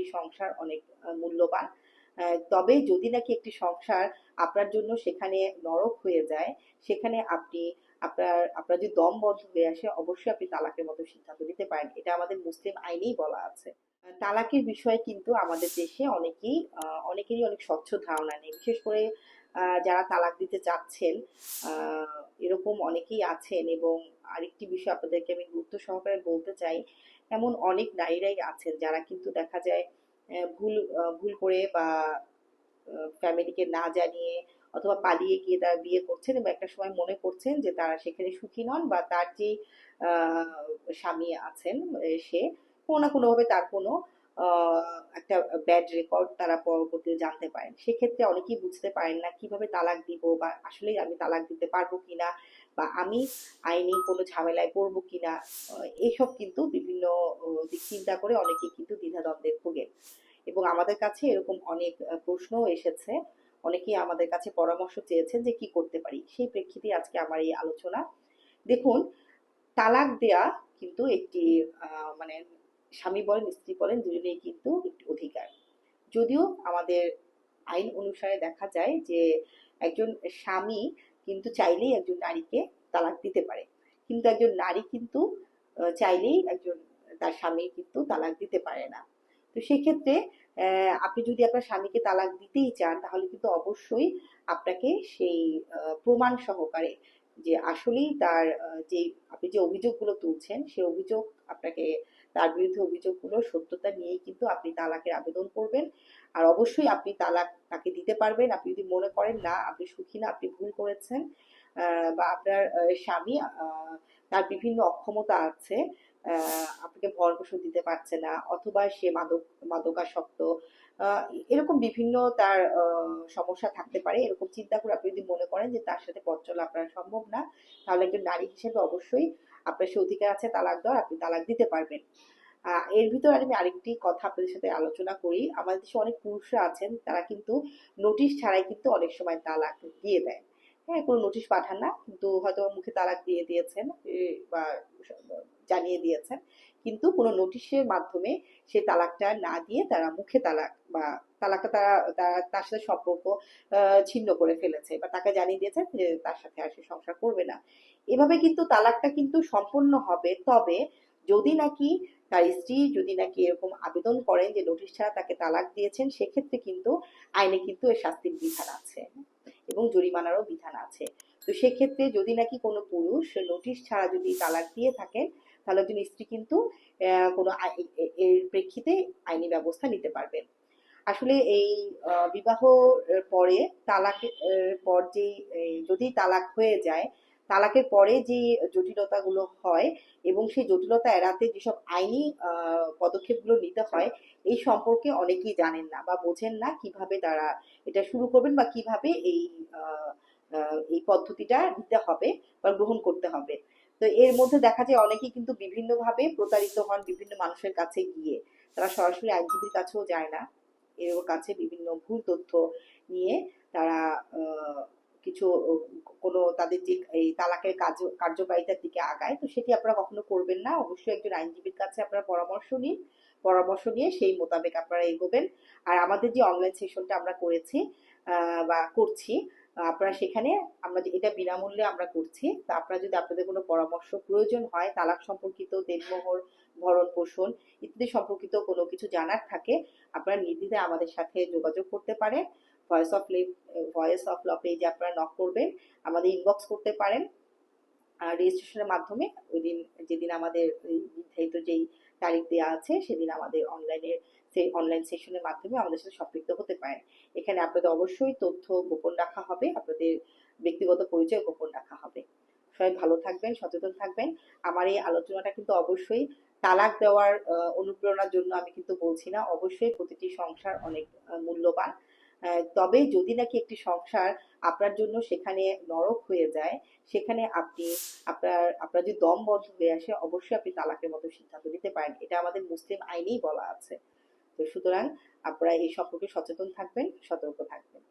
প্রতিটি সংসার অনেক মূল্যবান। তবে যদি নাকি একটি সংসার আপনার জন্য সেখানে নরক হয়ে যায়, সেখানে আপনি আপনার আপনার যদি দম বন্ধ হয়ে আসে, অবশ্যই আপনি তালাকের মতো সিদ্ধান্ত নিতে পারেন। এটা আমাদের মুসলিম আইনেই বলা আছে। তালাকের বিষয়ে কিন্তু আমাদের দেশে অনেকেই অনেকেরই অনেক স্বচ্ছ ধারণা নেই। বিশেষ করে যারা তালাক দিতে চাচ্ছেন এরকম অনেকেই আছেন এবং আরেকটি বিষয় আপনাদেরকে আমি গুরুত্ব সহকারে বলতে চাই এমন অনেক নারীরাই আছেন যারা কিন্তু দেখা যায় ভুল ভুল করে বা ফ্যামিলিকে না জানিয়ে অথবা পালিয়ে গিয়ে তারা বিয়ে করছেন এবং একটা সময় মনে করছেন যে তারা সেখানে সুখী নন বা তার যে স্বামী আছেন সে কোনো না কোনোভাবে তার কোনো একটা ব্যাড রেকর্ড তারা পরবর্তীতে জানতে পারেন। সেক্ষেত্রে অনেকেই বুঝতে পারেন না কীভাবে তালাক দিব বা আসলেই আমি তালাক দিতে পারব কিনা বা আমি আইনি কোনো ঝামেলায় পড়ব কিনা। আহ, এইসব কিন্তু বিভিন্ন দিক চিন্তা করে অনেকেই কিন্তু দ্বিধাদ্বন্দ্বে ভোগেন। এবং আমাদের কাছে এরকম অনেক আহ, প্রশ্নও এসেছে। অনেকেই আমাদের কাছে পরামর্শ চেয়েছেন যে কি করতে পারি। সেই প্রেক্ষিতে আজকে আমার এই আলোচনা। দেখুন তালাক দেয়া কিন্তু একটি মানে স্বামী বলেন, স্ত্রী বলেন, দুজনেই কিন্তু অধিকার। যদিও আমাদের আইন অনুসারে দেখা যায় যে একজন স্বামী কিন্তু চাইলেই একজন নারীকে তালাক দিতে পারে। কিন্তু একজন নারী কিন্তু চাইলেই একজন, তার স্বামী কিন্তু তালাক দিতে পারে না। তো সেক্ষেত্রে আপনি যদি আপনার স্বামীকে তালাক দিতেই চান, তাহলে কিন্তু অবশ্যই আপনাকে সেই প্রমাণ সহকারে যে আসলেই তার যে আপনি যে অভিযোগগুলো তুলছেন সেই অভিযোগ আপনাকে তার বিরুদ্ধে অভিযোগগুলো, সত্যতা নিয়েই কিন্তু আপনি তালাকের আবেদন করবেন। আর অবশ্যই আপনি তালাক তাকে দিতে পারবেন। আপনি যদি মনে করেন না, আপনি সুখী না, আপনি ভুল করেছেন বা আপনার স্বামী তার বিভিন্ন অক্ষমতা আছে আপনাকে ভরণ পোষণ দিতে পারছে না, অথবা সে মাদক, মাদকাসক্ত এরকম বিভিন্ন তার সমস্যা থাকতে পারে। এরকম চিন্তা করে আপনি যদি মনে করেন যে তার সাথে পথ চলা আপনার সম্ভব না, তাহলে একজন নারী হিসেবে অবশ্যই আপনার সে অধিকার আছে, তালাক দেওয়ার আপনি তালাক দিতে পারবেন। এর ভিতরে আমি আরেকটি কথা আপনাদের সাথে আলোচনা করি। আমাদের দেশে অনেক পুরুষরা আছেন, তারা কিন্তু নোটিশ ছাড়াই কিন্তু অনেক সময় তালাক দিয়ে দেয়। হ্যাঁ কোনো নোটিশ পাঠান না, কিন্তু হয়তো মুখে তালাক দিয়ে দিয়েছেন বা জানিয়ে দিয়েছেন। কিন্তু কোনো নোটিশের মাধ্যমে সে তালাকটা না দিয়ে তারা মুখে তালাক বা তালাকটা তারা, তারা- তার সাথে সম্পর্ক ছিন্ন করে ফেলেছে বা তাকে জানিয়ে দিয়েছে যে তার সাথে আর সে সংসার করবে না। এভাবে কিন্তু তালাকটা কিন্তু সম্পূর্ণ হবে। তবে যদি নাকি তার স্ত্রী যদি নাকি এরকম আবেদন করেন যে নোটিশ ছাড়া তাকে তালাক দিয়েছেন, সেক্ষেত্রে কিন্তু আইনে কিন্তু এর শাস্তির বিধান আছে এবং জরিমানারও বিধান আছে। তো সেক্ষেত্রে যদি নাকি কোনো পুরুষ নোটিশ ছাড়া যদি তালাক দিয়ে থাকেন তাহলে একজন স্ত্রী কিন্তু কোনো এর প্রেক্ষিতে আইনি ব্যবস্থা নিতে পারবেন। আসলে এই বিবাহ পরে তালাকের পর যে যদি তালাক হয়ে যায়, তালাকের পরে যে জটিলতাগুলো হয় এবং সেই জটিলতা এড়াতে যেসব আইনি পদক্ষেপগুলো নিতে হয়, এই সম্পর্কে অনেকেই জানেন না বা বোঝেন না কীভাবে তারা এটা শুরু করবেন বা কীভাবে এই এই পদ্ধতিটা নিতে হবে বা গ্রহণ করতে হবে। তো এর মধ্যে দেখা যায় অনেকেই কিন্তু বিভিন্নভাবে প্রতারিত হন বিভিন্ন মানুষের কাছে গিয়ে। তারা সরাসরি আইনজীবীর কাছেও যায় না। এর কাছে বিভিন্ন ভুল তথ্য নিয়ে তারা কিছু, কোনো তাদের যে, এই তালাকের কার্য কার্যকারিতার দিকে আগায়। তো সেটি আপনারা কখনো করবেন না। অবশ্যই একজন আইনজীবীর কাছে আপনারা পরামর্শ নিন। পরামর্শ নিয়ে সেই মোতাবেক আপনারা এগোবেন। আর আমাদের যে অনলাইন সেশনটা আমরা করেছি বা করছি আপনারা সেখানে আমরা এটা বিনামূল্যে আমরা করছি। তা আপনারা যদি আপনাদের কোনো পরামর্শ প্রয়োজন হয়, তালাক সম্পর্কিত, দেনমোহর, ভরণ পোষণ ইত্যাদি সম্পর্কিত কোনো কিছু জানার থাকে, আপনারা নির্দ্বিধায় আমাদের সাথে যোগাযোগ করতে পারেন। Voice of voice of law পেজে আপনারা নক করবেন, আমাদের ইনবক্স করতে পারেন। রেজিস্ট্রেশনের মাধ্যমে ওই দিন যেদিন আমাদের নির্ধারিত যেই তারিখ দেওয়া আছে, সেদিন আমাদের অনলাইনের সেই অনলাইন সেশনের মাধ্যমে আমাদের সাথে সম্পৃক্ত হতে পারেন। এখানে আপনাদের অবশ্যই তথ্য গোপন রাখা হবে, আপনাদের ব্যক্তিগত পরিচয় গোপন রাখা হবে। সবাই ভালো থাকবেন, সচেতন থাকবেন। আমার এই আলোচনাটা কিন্তু অবশ্যই তালাক দেওয়ার অনুপ্রেরণার জন্য আমি কিন্তু বলছি না। অবশ্যই প্রতিটি সংসার অনেক মূল্যবান। তবে যদি নাকি একটি সংসার আপনার জন্য সেখানে নরক হয়ে যায়, সেখানে আপনি আপনার আপনার যদি দম বন্ধ হয়ে আসে, অবশ্যই আপনি তালাকের মতো সিদ্ধান্ত নিতে পারেন। এটা আমাদের মুসলিম আইনেই বলা আছে। তো সুতরাং আপনারা এই সম্পর্কে সচেতন থাকবেন, সতর্ক থাকবেন।